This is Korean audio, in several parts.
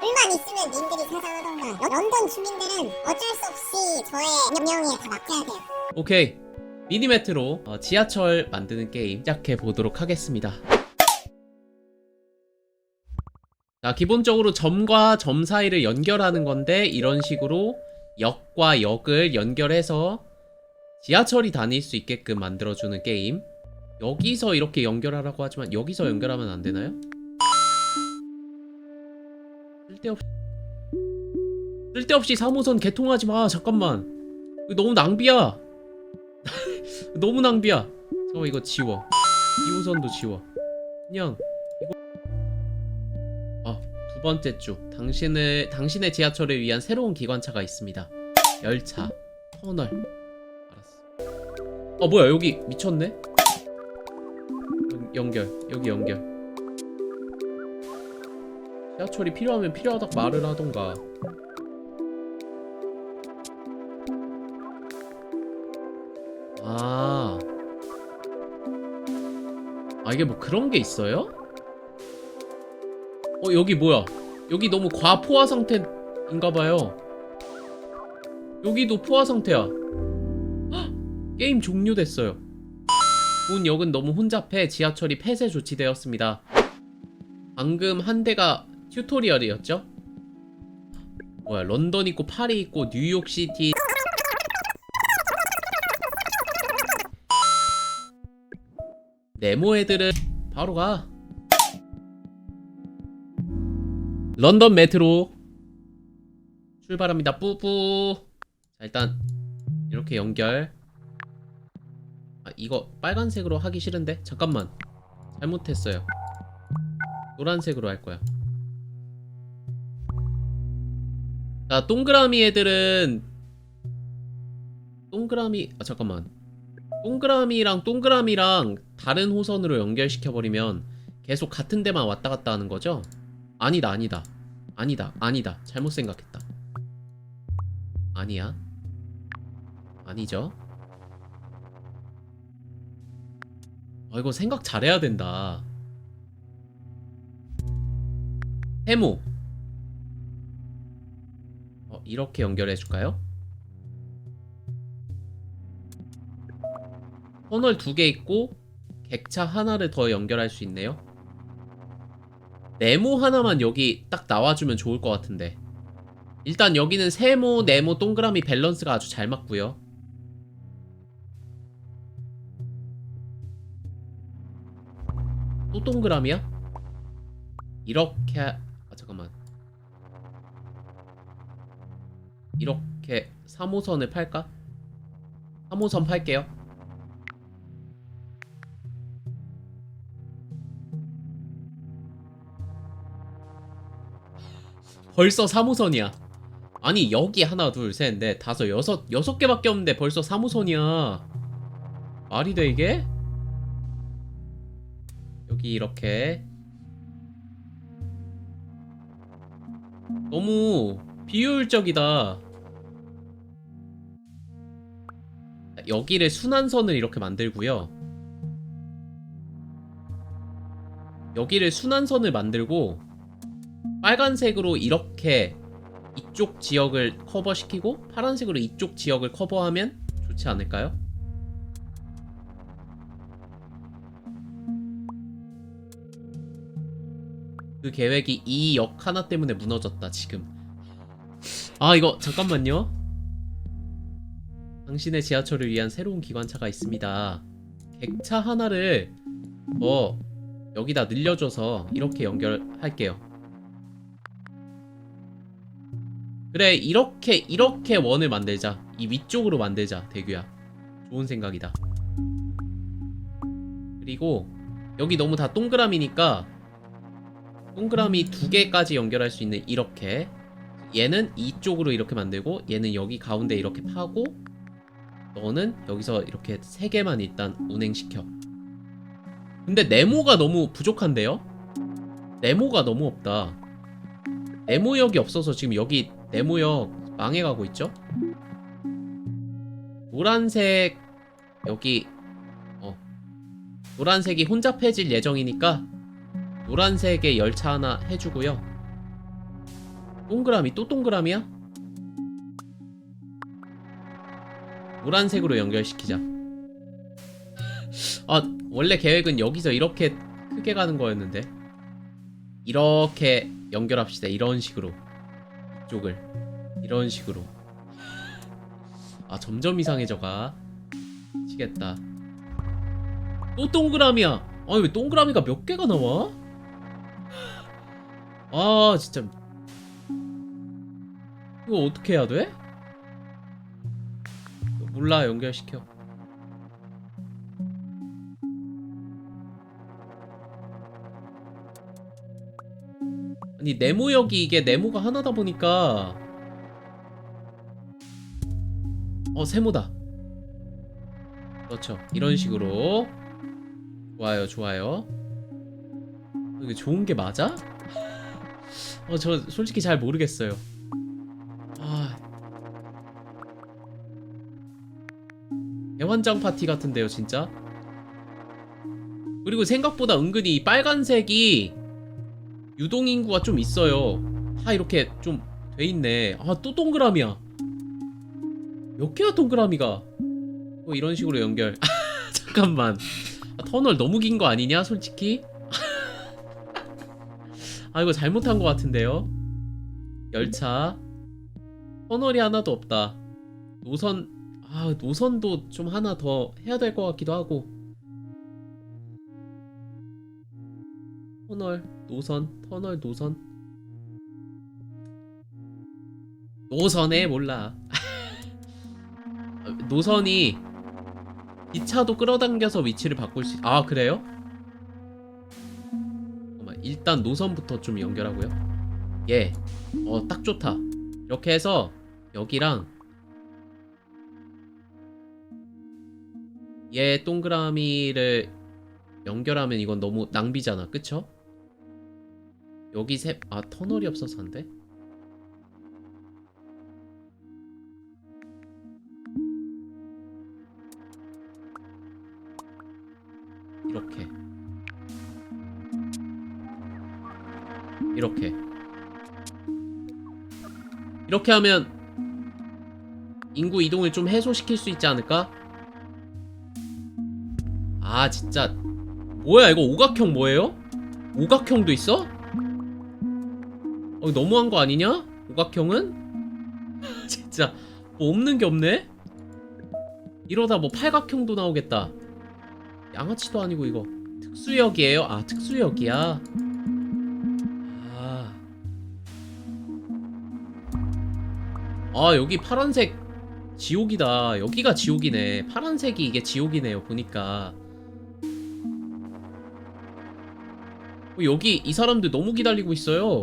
불만 있으면 님들이 사상하던가. 런- 런던 주민들은 어쩔 수 없이 저의 명령에 다 맡겨야 돼요. 오케이. 미니매트로 어, 지하철 만드는 게임 시작해 보도록 하겠습니다. 자 기본적으로 점과 점 사이를 연결하는 건데 이런 식으로 역과 역을 연결해서 지하철이 다닐 수 있게끔 만들어주는 게임. 여기서 이렇게 연결하라고 하지만 여기서 연결하면 안 되나요? 쓸데없이 쓸데없이 3호선 개통하지 마 잠깐만 너무 낭비야 너무 낭비야. 잠깐 이거 지워. 2호선도 지워. 그냥 이거 아, 두 번째 주. 당신을 당신의 지하철을 위한 새로운 기관차가 있습니다. 열차, 터널. 알았어. 어 뭐야 여기 미쳤네? 연- 연결. 여기 연결. 지하철이 필요하면 필요하다 말을 하던가. 아. 아, 이게 뭐 그런 게 있어요? 어, 여기 뭐야? 여기 너무 과포화 상태인가 봐요. 여기도 포화 상태야. 헉! 게임 종료됐어요. 본 역은 너무 혼잡해 지하철이 폐쇄 조치되었습니다. 방금 한 대가 튜토리얼이었죠? 뭐야, 런던 있고 파리 있고 뉴욕시티 네모 애들은 바로 가. 런던 메트로 출발합니다. 뿌뿌. 자 일단 이렇게 연결. 아 이거 빨간색으로 하기 싫은데 잠깐만 잘못했어요. 노란색으로 할 거야. 자 동그라미 애들은 동그라미 아 잠깐만 동그라미랑 동그라미랑 다른 호선으로 연결시켜버리면 계속 같은 데만 왔다 갔다 하는 거죠? 아니다, 아니다. 아니다, 아니다. 잘못 생각했다. 아니야. 아니죠? 아, 이거 생각 잘해야 된다. 세모. 어, 이렇게 연결해 줄까요? 터널 두 개 있고 객차 하나를 더 연결할 수 있네요. 네모 하나만 여기 딱 나와주면 좋을 것 같은데. 일단 여기는 세모, 네모, 동그라미 밸런스가 아주 잘 맞고요. 또 동그라미야? 이렇게 하- 아 잠깐만. 이렇게 3호선을 팔까? 3호선 팔게요. 벌써 3호선이야. 아니 여기 하나 둘 셋 넷 다섯 여섯 여섯 개밖에 없는데 벌써 3호선이야. 말이 돼 이게? 여기 이렇게 너무 비효율적이다. 여기를 순환선을 이렇게 만들고요. 여기를 순환선을 만들고 빨간색으로 이렇게 이쪽 지역을 커버시키고 파란색으로 이쪽 지역을 커버하면 좋지 않을까요? 그 계획이 이 역 하나 때문에 무너졌다 지금 아 이거 잠깐만요 당신의 지하철을 위한 새로운 기관차가 있습니다. 객차 하나를 뭐 여기다 늘려줘서 이렇게 연결할게요. 그래 이렇게 이렇게 원을 만들자. 이 위쪽으로 만들자 대규야. 좋은 생각이다. 그리고 여기 너무 다 동그라미니까 동그라미 두 개까지 연결할 수 있는 이렇게. 얘는 이쪽으로 이렇게 만들고 얘는 여기 가운데 이렇게 파고 너는 여기서 이렇게 세 개만 일단 운행시켜 근데 네모가 너무 부족한데요? 네모가 너무 없다 네모역이 없어서 지금 여기 네모역 망해가고 있죠? 노란색 여기 어 노란색이 혼잡해질 예정이니까 노란색의 열차 하나 해주고요 동그라미 또 동그라미야? 노란색으로 연결시키자. 아, 원래 계획은 여기서 이렇게 크게 가는 거였는데. 이렇게 연결합시다. 이런 식으로. 이쪽을. 이런 식으로. 아, 점점 이상해져가. 미치겠다. 또 동그라미야. 아니, 왜 동그라미가 몇 개가 나와? 아, 진짜. 이거 어떻게 해야 돼? 몰라, 연결시켜. 아니 네모역이 이게 네모가 하나다 보니까. 어 세모다. 그렇죠. 이런 식으로. 좋아요 좋아요. 이게 좋은 게 맞아? 어 저 솔직히 잘 모르겠어요 환장 파티 같은데요 진짜 그리고 생각보다 은근히 이 빨간색이 유동인구가 좀 있어요. 다 이렇게 좀 돼 있네. 아, 또 동그라미야. 몇 개야, 동그라미가? 또 이런 식으로 연결. 잠깐만. 아, 터널 너무 긴 거 아니냐, 솔직히? 아, 이거 잘못한 것 같은데요? 열차. 터널이 하나도 없다. 노선, 아, 노선도 좀 하나 더 해야 될 것 같기도 하고. 터널, 노선, 터널, 노선. 노선에 몰라. 노선이 기차도 끌어당겨서 위치를 바꿀 수. 있... 아 그래요? 일단 노선부터 좀 연결하고요. 예, 어 딱 좋다. 이렇게 해서 여기랑 얘 동그라미를 연결하면 이건 너무 낭비잖아, 그쵸? 여기 세, 아 터널이 없어서 안 돼? 이렇게 이렇게 이렇게 하면 인구 이동을 좀 해소시킬 수 있지 않을까? 아 진짜 뭐야 이거 오각형 뭐예요? 오각형도 있어? 어, 너무한 거 아니냐? 오각형은? 진짜 뭐 없는 게 없네? 이러다 뭐 팔각형도 나오겠다. 양아치도 아니고 이거 특수역이에요? 아 특수역이야. 아. 아 여기 파란색 지옥이다. 여기가 지옥이네. 파란색이 이게 지옥이네요. 보니까. 여기 이 사람들 너무 기다리고 있어요.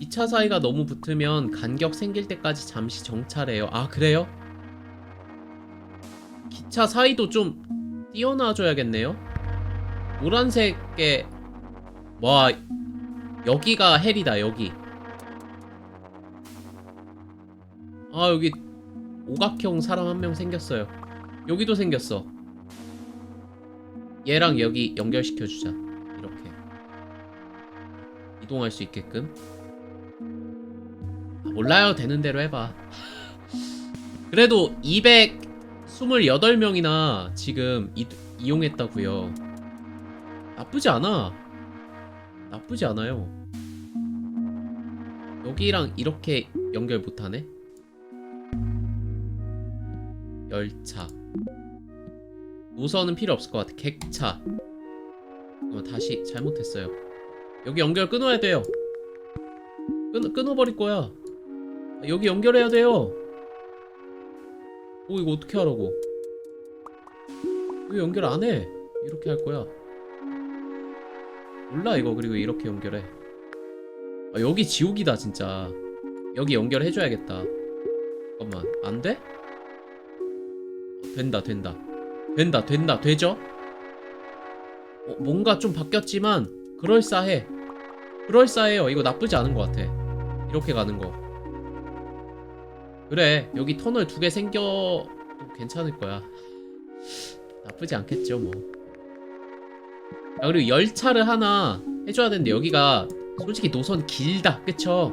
이 차 사이가 너무 붙으면 간격 생길 때까지 잠시 정차래요. 아, 그래요? 기차 사이도 좀 띄어놔줘야겠네요. 노란색에 와 여기가 헬이다 여기. 아 여기 오각형 사람 한 명 생겼어요. 여기도 생겼어. 얘랑 여기 연결시켜 주자. 이렇게 이동할 수 있게끔. 아, 몰라요. 되는 대로 해봐. 그래도 228명이나 지금 이, 이용했다고요. 나쁘지 않아. 나쁘지 않아요. 여기랑 이렇게 연결 못하네. 열차. 노선은 필요 없을 것 같아. 객차. 어, 다시 잘못했어요. 여기 연결 끊어야 돼요. 끊, 끊어버릴 거야. 아, 여기 연결해야 돼요. 오, 이거 어떻게 하라고. 왜 연결 안 해? 이렇게 할 거야. 몰라, 이거. 그리고 이렇게 연결해. 아, 여기 지옥이다, 진짜. 여기 연결해줘야겠다. 잠깐만. 안 돼? 된다 된다 된다 된다 되죠? 어, 뭔가 좀 바뀌었지만 그럴싸해 그럴싸해요 이거 나쁘지 않은 것 같아 이렇게 가는 거 그래 여기 터널 두 개 생겨도 괜찮을 거야 나쁘지 않겠죠 뭐. 아 그리고 열차를 하나 해줘야 되는데 여기가 솔직히 노선 길다 그쵸?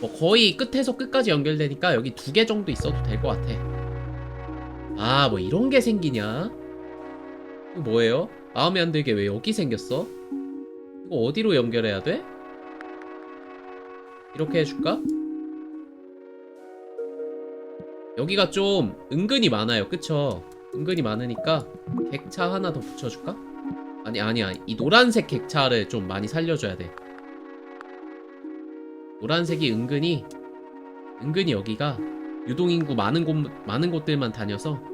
뭐 거의 끝에서 끝까지 연결되니까 여기 두 개 정도 있어도 될 것 같아. 아 뭐 이런 게 생기냐? 이거 뭐예요? 마음에 안 들게 왜 여기 생겼어? 이거 어디로 연결해야 돼? 이렇게 해줄까? 여기가 좀 은근히 많아요 그쵸? 은근히 많으니까 객차 하나 더 붙여줄까? 아니 아니야 이 노란색 객차를 좀 많이 살려줘야 돼 노란색이 은근히 은근히 여기가 유동인구 많은 곳 많은 곳들만 다녀서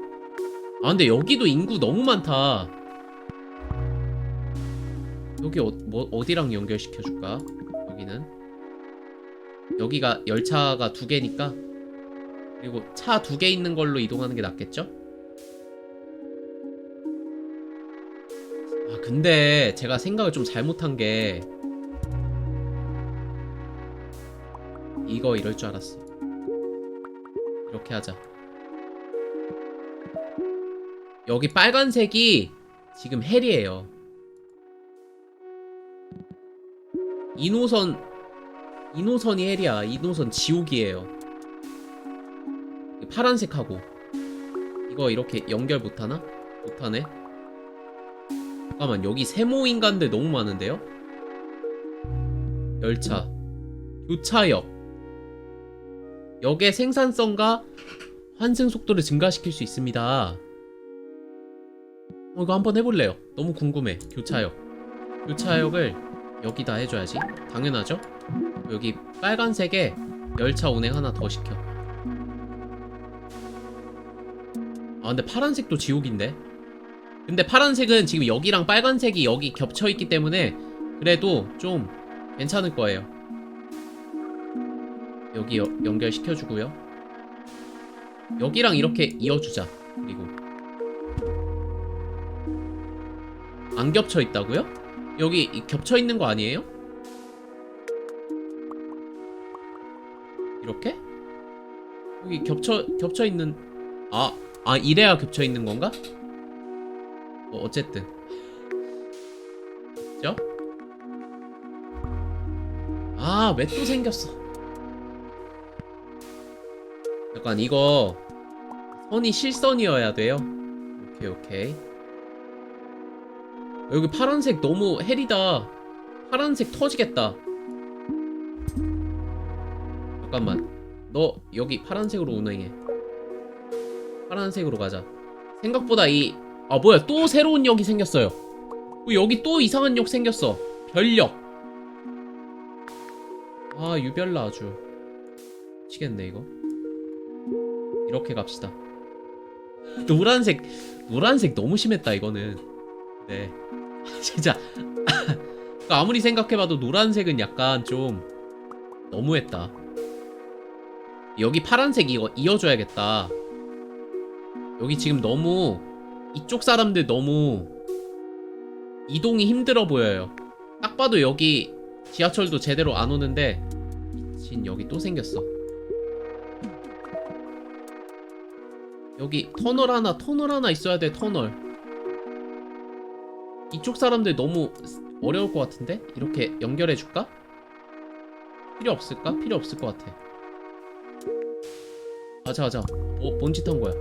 아 근데 여기도 인구 너무 많다. 여기 어, 뭐 어디랑 연결시켜 줄까? 여기는? 여기가 열차가 두 개니까? 그리고 차 두 개 있는 걸로 이동하는 게 낫겠죠? 아 근데 제가 생각을 좀 잘못한 게 이거 이럴 줄 알았어. 이렇게 하자 여기 빨간색이 지금 헬이에요. 2노선 2노선이 헬이야. 2노선 지옥이에요. 파란색하고. 이거 이렇게 연결 못하나? 못하네. 잠깐만 여기 세모 인간들 너무 많은데요? 열차. 교차역. 역의 생산성과 환승 속도를 증가시킬 수 있습니다 어, 이거 한번 해볼래요. 너무 궁금해. 교차역. 교차역을 여기다 해줘야지. 당연하죠? 여기 빨간색에 열차 운행 하나 더 시켜. 아 근데 파란색도 지옥인데? 근데 파란색은 지금 여기랑 빨간색이 여기 겹쳐있기 때문에 그래도 좀 괜찮을 거예요. 여기 여- 연결시켜주고요. 여기랑 이렇게 이어주자. 그리고 안 겹쳐 있다고요? 여기 이 겹쳐 있는 거 아니에요? 이렇게? 여기 겹쳐 겹쳐 있는 아, 아 이래야 겹쳐 있는 건가? 뭐 어쨌든 그죠? 아, 왜 또 생겼어? 약간 이거 선이 실선이어야 돼요. 오케이, 오케이. 여기 파란색 너무 헬이다. 파란색 터지겠다. 잠깐만. 너 여기 파란색으로 운행해. 파란색으로 가자. 생각보다 이 아 뭐야 또 새로운 역이 생겼어요. 어, 여기 또 이상한 역 생겼어. 별역. 아 유별나 아주. 미치겠네 이거. 이렇게 갑시다. 노란색 노란색 너무 심했다 이거는. 네. 진짜 그러니까 아무리 생각해봐도 노란색은 약간 좀 너무했다. 여기 파란색 이거 이어줘야겠다. 여기 지금 너무 이쪽 사람들 너무 이동이 힘들어 보여요. 딱 봐도 여기 지하철도 제대로 안 오는데 진 여기 또 생겼어. 여기 터널 하나 터널 하나 있어야 돼 터널. 이쪽 사람들 너무 어려울 것 같은데 이렇게 연결해 줄까? 필요 없을까? 필요 없을 것 같아. 가자 가자. 뭐, 뭔 짓 한 거야?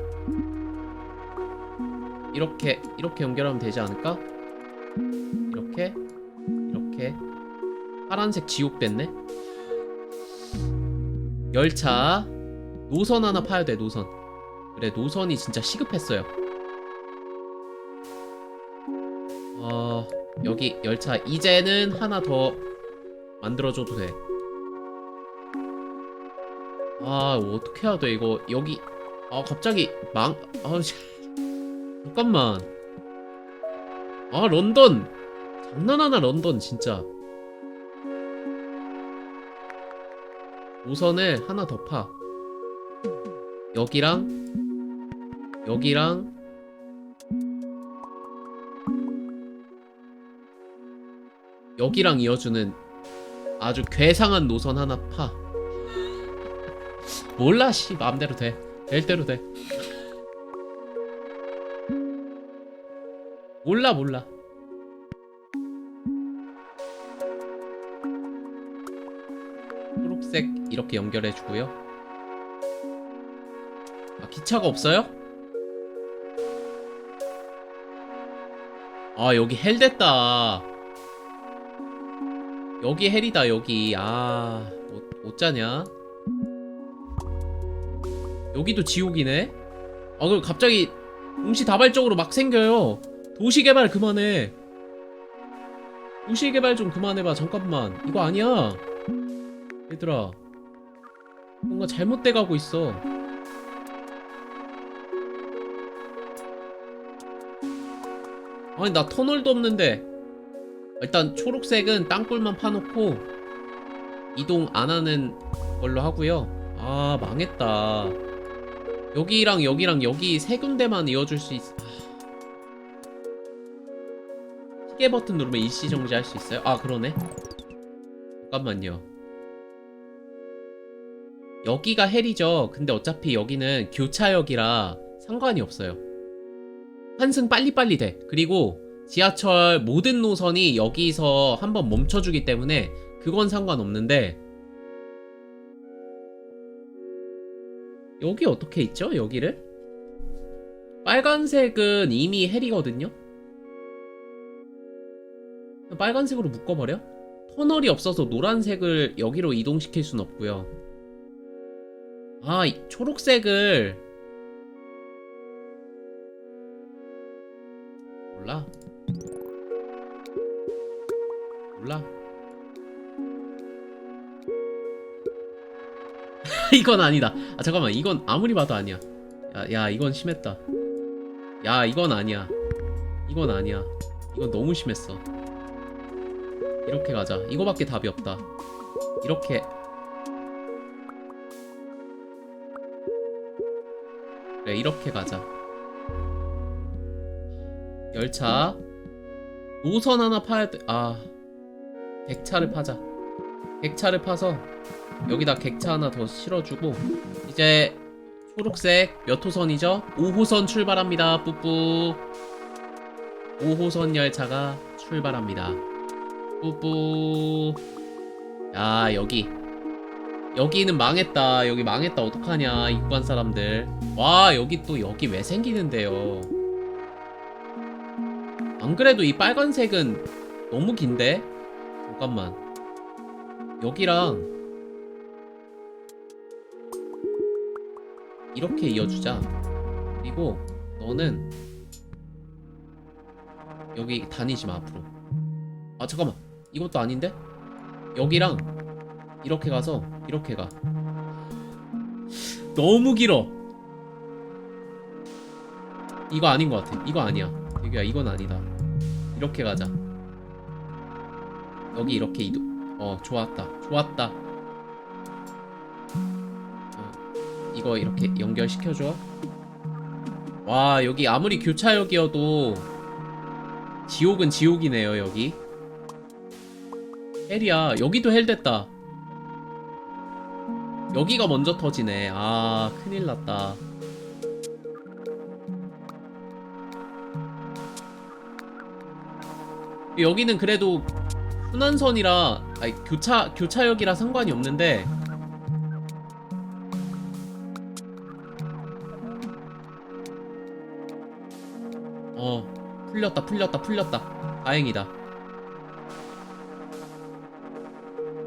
이렇게 이렇게 연결하면 되지 않을까? 이렇게 이렇게 파란색 지옥 됐네. 열차 노선 하나 파야 돼 노선. 그래 노선이 진짜 시급했어요. 여기 열차 이제는 하나 더 만들어줘도 돼. 아 어떻게 해야 돼 이거 여기 아 갑자기 망 아. 씨. 잠깐만. 아, 런던. 장난하나, 런던, 진짜. 노선을 하나 더 파. 여기랑, 여기랑, 여기랑 이어주는 아주 괴상한 노선 하나 파. 몰라, 씨. 마음대로 돼. 될 대로 돼. 몰라 몰라 초록색 이렇게 연결해 주고요 아 기차가 없어요? 아 여기 헬 됐다 여기 헬이다 여기. 아 어, 어쩌냐? 여기도 지옥이네? 아 그럼 갑자기 동시다발적으로 막 생겨요. 도시개발 그만해. 도시개발 좀 그만해봐 잠깐만. 이거 아니야. 얘들아 뭔가 잘못돼 가고 있어. 아니 나 터널도 없는데 일단 초록색은 땅굴만 파놓고 이동 안 하는 걸로 하고요. 아 망했다. 여기랑 여기랑 여기 세 군데만 이어줄 수 있... 아. 시계 버튼 누르면 일시 정지 할 수 있어요? 아 그러네. 잠깐만요. 여기가 헬이죠. 근데 어차피 여기는 교차역이라 상관이 없어요. 환승 빨리빨리 돼. 그리고 지하철 모든 노선이 여기서 한번 멈춰주기 때문에 그건 상관없는데 여기 어떻게 있죠? 여기를? 빨간색은 이미 헬이거든요? 빨간색으로 묶어버려? 터널이 없어서 노란색을 여기로 이동시킬 순 없고요 아, 이 초록색을 이건 아니다. 아 잠깐만, 이건 아무리 봐도 아니야. 야, 야, 이건 심했다. 야, 이건 아니야. 이건 아니야. 이건 너무 심했어. 이렇게 가자. 이거밖에 답이 없다. 이렇게 그래 이렇게 가자 열차 노선 하나 파야 돼아 객차를 파자 객차를 파서 여기다 객차 하나 더 실어주고 이제 초록색 몇 호선이죠? 5호선 출발합니다 뿌뿌 5호선 열차가 출발합니다 뿌뿌 야 여기 여기는 망했다. 여기 망했다. 어떡하냐. 입관 사람들. 와, 여기 또 여기 왜 생기는데요. 안 그래도 이 빨간색은 너무 긴데? 잠깐만. 여기랑 이렇게 이어주자. 그리고 너는 여기 다니지 마, 앞으로. 아, 잠깐만. 이것도 아닌데? 여기랑 이렇게 가서 이렇게 가. 너무 길어. 이거 아닌 것 같아. 이거 아니야. 여기야 이건 아니다. 이렇게 가자. 여기 이렇게 이동. 어 좋았다. 좋았다. 어, 이거 이렇게 연결시켜줘. 와 여기 아무리 교차역이어도 지옥은 지옥이네요 여기. 헬이야 여기도 헬 됐다. 여기가 먼저 터지네. 아, 큰일 났다. 여기는 그래도 순환선이라 아니 교차 교차역이라 상관이 없는데 풀렸다 풀렸다 풀렸다 다행이다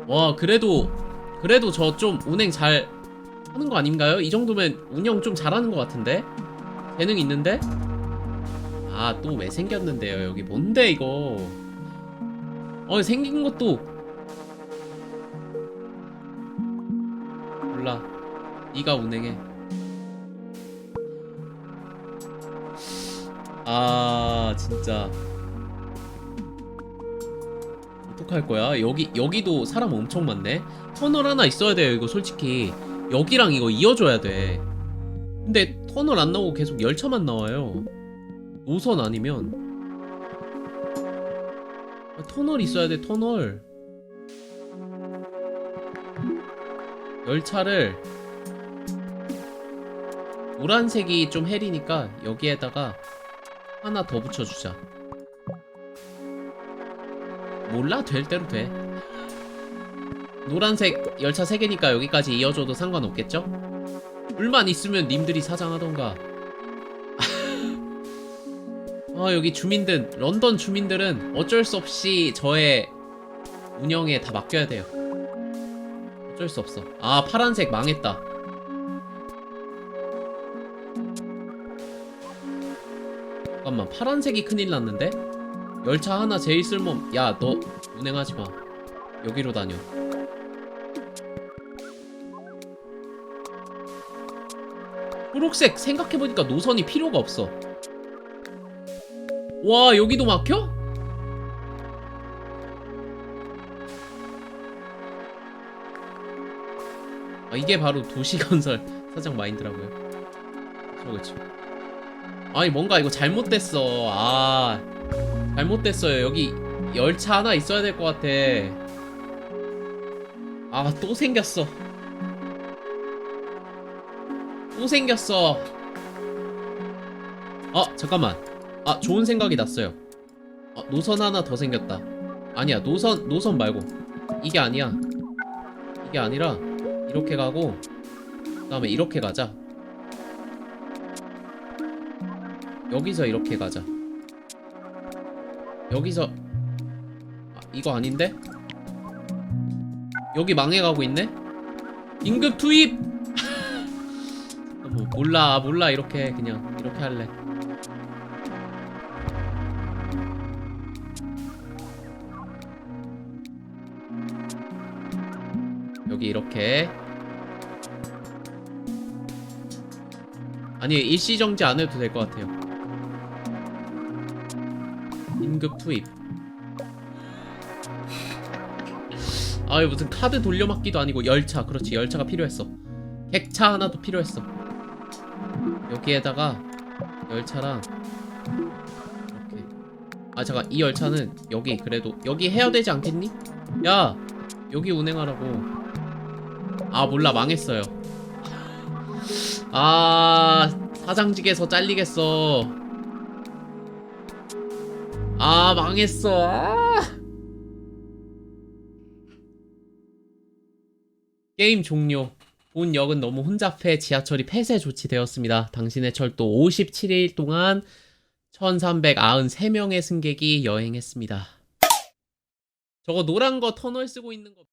와 그래도 그래도 저 좀 운행 잘 하는 거 아닌가요? 이 정도면 운영 좀 잘하는 것 같은데? 재능 있는데? 아, 또 왜 생겼는데요? 여기 뭔데, 이거? 어, 생긴 것도. 몰라. 네가 운행해. 아, 진짜. 어떡할 거야? 여기, 여기도 사람 엄청 많네? 터널 하나 있어야 돼요, 이거 솔직히. 여기랑 이거 이어줘야 돼. 근데 터널 안 나오고 계속 열차만 나와요. 노선 아니면. 아, 터널 있어야 돼, 터널. 열차를 노란색이 좀 헬이니까 여기에다가 하나 더 붙여주자. 몰라? 될 대로 돼. 노란색 열차 3개니까 여기까지 이어줘도 상관없겠죠? 물만 있으면 님들이 사장하던가. 아 여기 주민들 런던 주민들은 어쩔 수 없이 저의 운영에 다 맡겨야 돼요. 어쩔 수 없어. 아 파란색 망했다. 파란색이 큰일 났는데? 열차 하나 제일 쓸모 야너 운행하지 마. 여기로 다녀. 초록색 생각해보니까 노선이 필요가 없어. 와 여기도 막혀? 아, 이게 바로 도시건설. 사장 마인드라고요? 그쵸 그쵸 아니 뭔가 이거 잘못됐어. 아 잘못됐어요. 여기 열차 하나 있어야 될 것 같아. 아 또 생겼어. 또 생겼어. 아 잠깐만. 아 좋은 생각이 났어요. 아, 노선 하나 더 생겼다. 아니야 노선 노선 말고. 이게 아니야. 이게 아니라 이렇게 가고 그 다음에 이렇게 가자 여기서 이렇게 가자 여기서 아, 이거 아닌데? 여기 망해가고 있네? 임금 투입! 뭐 몰라 몰라 이렇게 그냥 이렇게 할래 여기 이렇게 아니 일시정지 안 해도 될 것 같아요 임급 투입. 아유 무슨 카드 돌려막기도 아니고 열차. 그렇지 열차가 필요했어. 객차 하나도 필요했어. 여기에다가 열차랑 이렇게. 아 잠깐 이 열차는 여기. 그래도 여기 해야 되지 않겠니? 야 여기 운행하라고. 아 몰라. 망했어요. 아 사장직에서 잘리겠어 아 망했어 아. 게임 종료 본 역은 너무 혼잡해 지하철이 폐쇄 조치되었습니다. 당신의 철도 57일 동안 1393명의 승객이 여행했습니다. 저거 노란 거 터널 쓰고 있는 거